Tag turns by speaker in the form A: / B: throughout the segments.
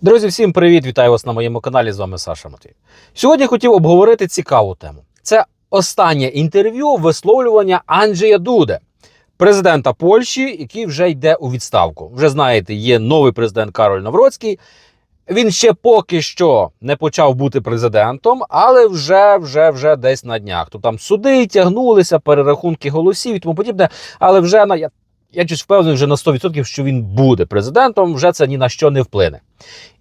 A: Друзі, всім привіт! Вітаю вас на моєму каналі. З вами Саша Матвій. Сьогодні хотів обговорити цікаву тему. Це останнє інтерв'ю висловлювання Анджея Дуде, президента Польщі, який вже йде у відставку. Вже знаєте, є новий президент Кароль Навроцький. Він ще поки що не почав бути президентом, але вже вже вже десь на днях. То там суди тягнулися, перерахунки голосів і тому подібне. Але вже на я щось впевнений вже на 100%, що він буде президентом. Вже це ні на що не вплине.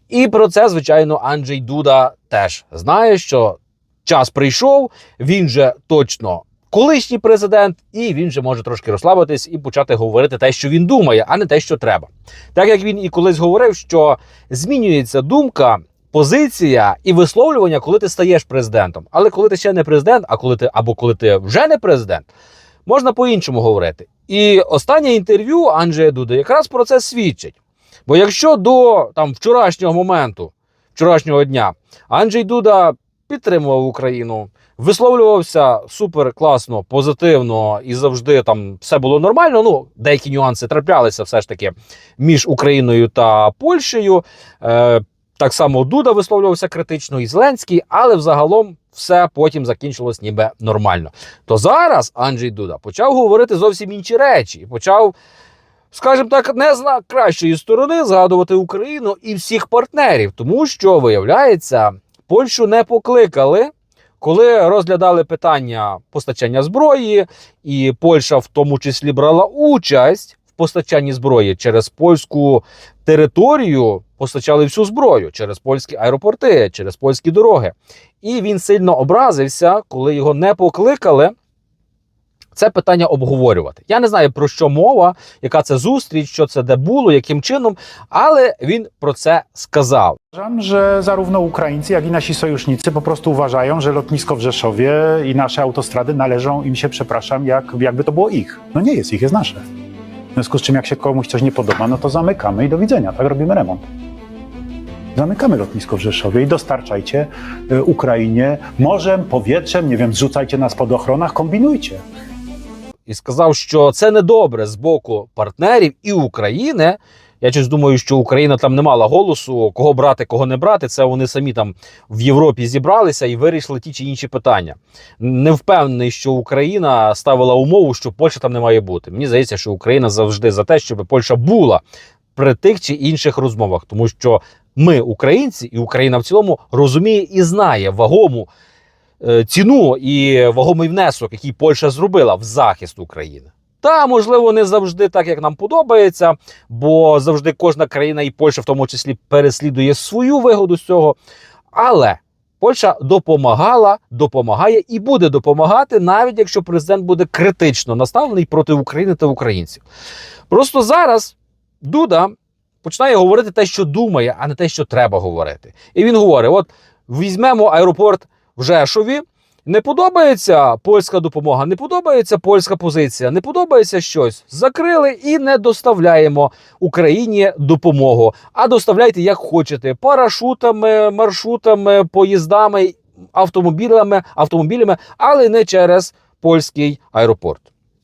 A: І про це, звичайно, Анджей Дуда теж знає, що час прийшов, він же точно колишній президент, і він же може трошки розслабитись і почати говорити те, що він думає, а не те, що треба. Так як він і колись говорив, що змінюється думка. Позиція і висловлювання, коли ти стаєш президентом. Але коли ти ще не президент, а коли ти або коли ти вже не президент, можна по-іншому говорити. І останнє інтерв'ю Анджея Дуда якраз про це свідчить. Бо якщо до там вчорашнього моменту, вчорашнього дня, Анджей Дуда підтримував Україну, висловлювався супер класно, позитивно і завжди там все було нормально. Ну, деякі нюанси траплялися все ж таки між Україною та Польщею. Е, так само Дуда висловлювався критично і Зеленський, але взагалом все потім закінчилось ніби нормально. То зараз Анджей Дуда почав говорити зовсім інші речі і почав скажімо так, не з кращої сторони згадувати Україну і всіх партнерів, тому що виявляється, Польщу не покликали. Коли розглядали питання постачання зброї, і Польща в тому числі брала участь в постачанні зброї через польську територію, постачали всю зброю через польські аеропорти, через польські дороги. І він сильно образився, коли його не покликали це питання обговорювати. Я не знаю про що мова, яка це zустріч, що це де було, яким чином, ale він про це сказав.
B: Uważam, że zarówno Ukraińcy, jak i nasi sojusznicy po prostu uważają, że lotnisko w Rzeszowie i nasze autostrady należą im się, przepraszam, jak, jakby to było ich. No nie jest ich, jest nasze. W związku z czym, jak się komuś coś nie podoba, no to zamykamy i do widzenia, tak robimy remont. Zamykamy lotnisko w Rzeszowie i dostarczajcie y, Ukrainie morzem, powietrzem, nie wiem, zrzucajcie nas pod ochronach, kombinujcie.
A: І сказав, що це недобре з боку партнерів і України. Я щось думаю, що Україна там не мала голосу, кого брати, кого не брати. Це вони самі там в Європі зібралися і вирішили ті чи інші питання. Не впевнений, що Україна ставила умову, що Польща там не має бути. Мені здається, що Україна завжди за те, щоб Польща була при тих чи інших розмовах, тому що ми, українці, і Україна в цілому розуміє і знає вагому е, ціну і вагомий внесок, який Польща зробила в захист України. Та можливо не завжди так, як нам подобається, бо завжди кожна країна, і Польща в тому числі переслідує свою вигоду з цього. Але Польща допомагала, допомагає і буде допомагати, навіть якщо президент буде критично наставлений проти України та українців. Просто зараз Дуда починає говорити те, що думає, а не те, що треба говорити. І він говорить: от візьмемо аеропорт в Жешові. Не подобається польська допомога, не подобається польська позиція, не подобається щось. Закрили і не доставляємо Україні допомогу. А доставляйте як хочете: парашутами, маршрутами, поїздами, автомобілями, автомобілями, але не через польський аеропорт.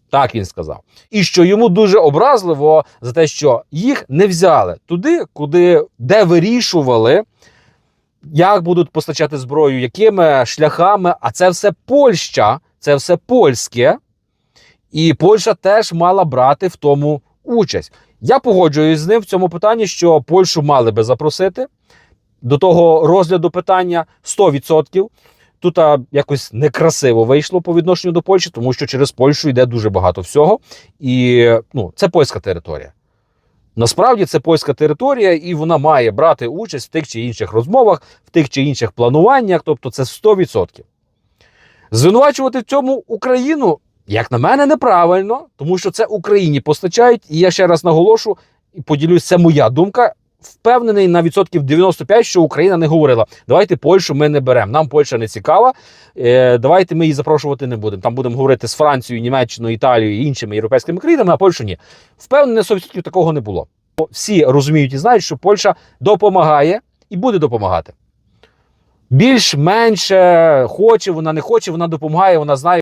A: Так він сказав. І що йому дуже образливо за те, що їх не взяли туди, куди де вирішували як будуть постачати зброю, якими шляхами. А це все Польща, це все польське, і Польща теж мала брати в тому участь. Я погоджуюсь з ним в цьому питанні, що Польщу мали би запросити до того розгляду питання 100%. Тут а, якось некрасиво вийшло по відношенню до Польщі, тому що через Польщу йде дуже багато всього, і ну, це польська територія. Насправді це польська територія, і вона має брати участь в тих чи інших розмовах, в тих чи інших плануваннях, тобто це 100%. Звинувачувати в цьому Україну, як на мене, неправильно, тому що це Україні постачають. І я ще раз наголошу і поділюсь, це моя думка. Впевнений на відсотків 95, що Україна не говорила: давайте Польщу ми не беремо. Нам Польща не цікава. Е, давайте ми її запрошувати не будемо. Там будемо говорити з Францією, Німеччиною, Італією і іншими європейськими країнами, а Польщу ні. Впевнений, на 100% такого не було. Всі розуміють і знають, що Польща допомагає і буде допомагати. Більш-менше хоче, вона не хоче, вона допомагає, вона знає.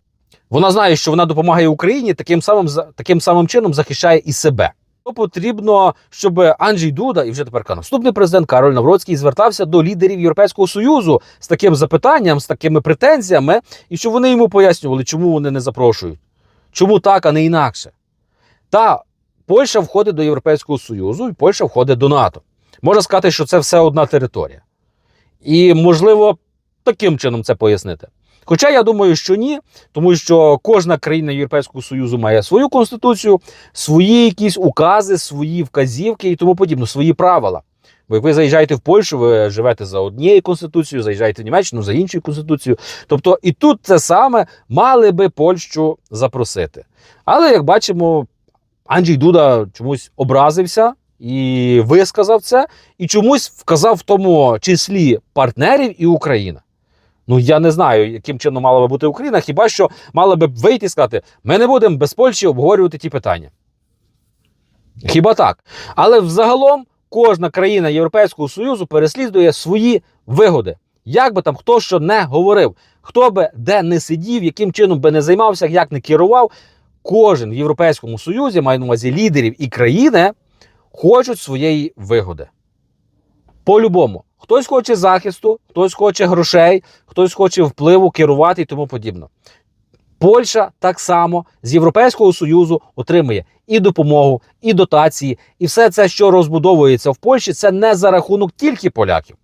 A: Вона знає, що вона допомагає Україні, таким самим, таким самим чином захищає і себе. То потрібно, щоб Анджій Дуда і вже тепер наступний президент Кароль Навроцький звертався до лідерів Європейського союзу з таким запитанням, з такими претензіями, і щоб вони йому пояснювали, чому вони не запрошують, чому так, а не інакше. Та Польща входить до Європейського Союзу, і Польща входить до НАТО. Можна сказати, що це все одна територія. І можливо таким чином це пояснити. Хоча я думаю, що ні, тому що кожна країна Європейського Союзу має свою конституцію, свої якісь укази, свої вказівки і тому подібне, свої правила. Бо як ви заїжджаєте в Польщу, ви живете за однією конституцією, заїжджаєте в Німеччину за іншою конституцією. Тобто і тут це саме мали би Польщу запросити. Але як бачимо, Анджій Дуда чомусь образився і висказав це, і чомусь вказав в тому числі партнерів і Україна. Ну я не знаю, яким чином мала би бути Україна, хіба що мала би вийти і сказати, ми не будемо без Польщі обговорювати ті питання. Хіба так? Але взагалом кожна країна Європейського Союзу переслідує свої вигоди. Як би там хто що не говорив, хто би де не сидів, яким чином би не займався, як не керував, кожен в Європейському Союзі, маю на увазі лідерів і країни, хочуть своєї вигоди. По-любому. Хтось хоче захисту, хтось хоче грошей, хтось хоче впливу, керувати і тому подібне. Польща так само з Європейського Союзу отримує і допомогу, і дотації, і все це, що розбудовується в Польщі, це не за рахунок тільки поляків.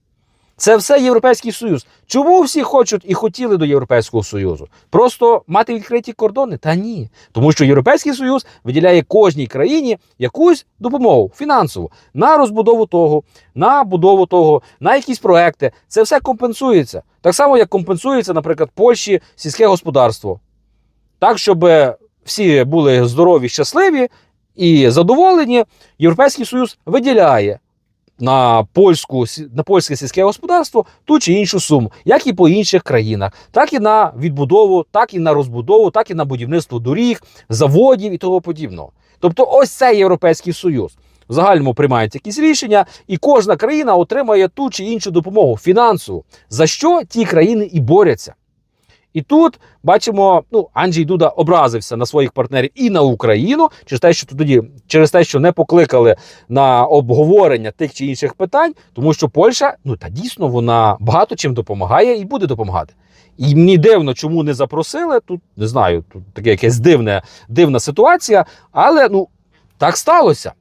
A: Це все Європейський Союз. Чому всі хочуть і хотіли до Європейського Союзу? Просто мати відкриті кордони? Та ні. Тому що Європейський Союз виділяє кожній країні якусь допомогу фінансову на розбудову того, на будову того, на якісь проекти. Це все компенсується. Так само, як компенсується, наприклад, Польщі сільське господарство. Так, щоб всі були здорові, щасливі і задоволені, Європейський Союз виділяє на польську на польське сільське господарство ту чи іншу суму, як і по інших країнах, так і на відбудову, так і на розбудову, так і на будівництво доріг, заводів і того подібного. Тобто, ось це Європейський Союз. В загальному приймаються якісь рішення, і кожна країна отримає ту чи іншу допомогу фінансову, за що ті країни і борються. І тут бачимо, ну Анджій Дуда образився на своїх партнерів і на Україну через те, що тоді через те, що не покликали на обговорення тих чи інших питань, тому що Польща, ну та дійсно вона багато чим допомагає і буде допомагати. І мені дивно, чому не запросили. Тут не знаю, тут таке якась дивне, дивна ситуація, але ну так сталося.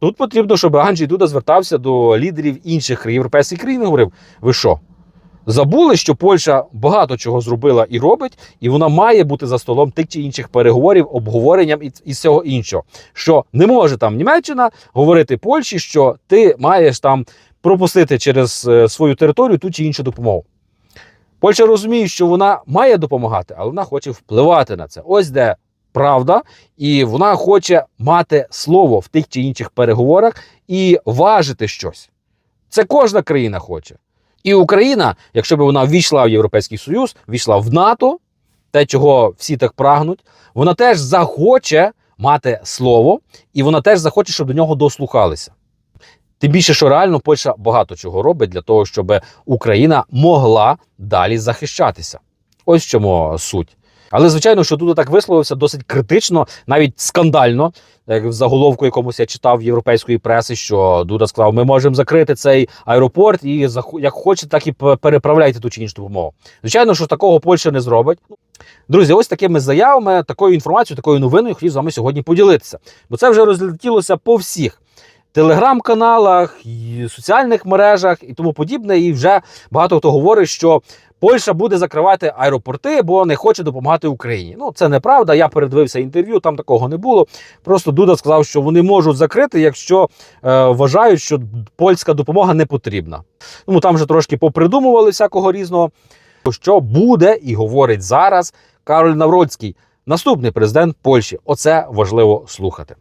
A: Тут потрібно, щоб Анджій Дуда звертався до лідерів інших європейських країн і говорив: ви що? Забули, що Польща багато чого зробила і робить, і вона має бути за столом тих чи інших переговорів, обговоренням і, і всього іншого. Що не може там Німеччина говорити Польщі, що ти маєш там пропустити через е, свою територію ту чи іншу допомогу. Польща розуміє, що вона має допомагати, але вона хоче впливати на це. Ось де правда, і вона хоче мати слово в тих чи інших переговорах і важити щось. Це кожна країна хоче. І Україна, якщо б вона ввійшла в Європейський Союз, ввійшла в НАТО, те, чого всі так прагнуть, вона теж захоче мати слово, і вона теж захоче, щоб до нього дослухалися. Тим більше, що реально Польща багато чого робить для того, щоб Україна могла далі захищатися. Ось в чому суть. Але звичайно, що тут так висловився досить критично, навіть скандально. Як в заголовку якомусь я читав європейської преси, що Дуда сказав, ми можемо закрити цей аеропорт і як хочете, так і переправляйте ту чи іншу допомогу. Звичайно, що такого Польща не зробить. Друзі, ось такими заявами, такою інформацією, такою новиною хотів з вами сьогодні поділитися. Бо це вже розлетілося по всіх телеграм-каналах, соціальних мережах і тому подібне. І вже багато хто говорить, що Польща буде закривати аеропорти, бо не хоче допомагати Україні. Ну це неправда. Я передивився інтерв'ю, там такого не було. Просто Дуда сказав, що вони можуть закрити, якщо е, вважають, що польська допомога не потрібна. Ну там вже трошки попридумували всякого різного. Що буде і говорить зараз Кароль Навроцький, наступний президент Польщі. Оце важливо слухати.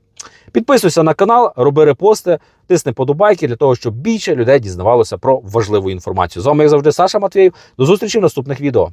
A: Підписуйся на канал, роби репости, тисни подобайки для того, щоб більше людей дізнавалося про важливу інформацію. З вами, як завжди, Саша Матвєєв. До зустрічі в наступних відео.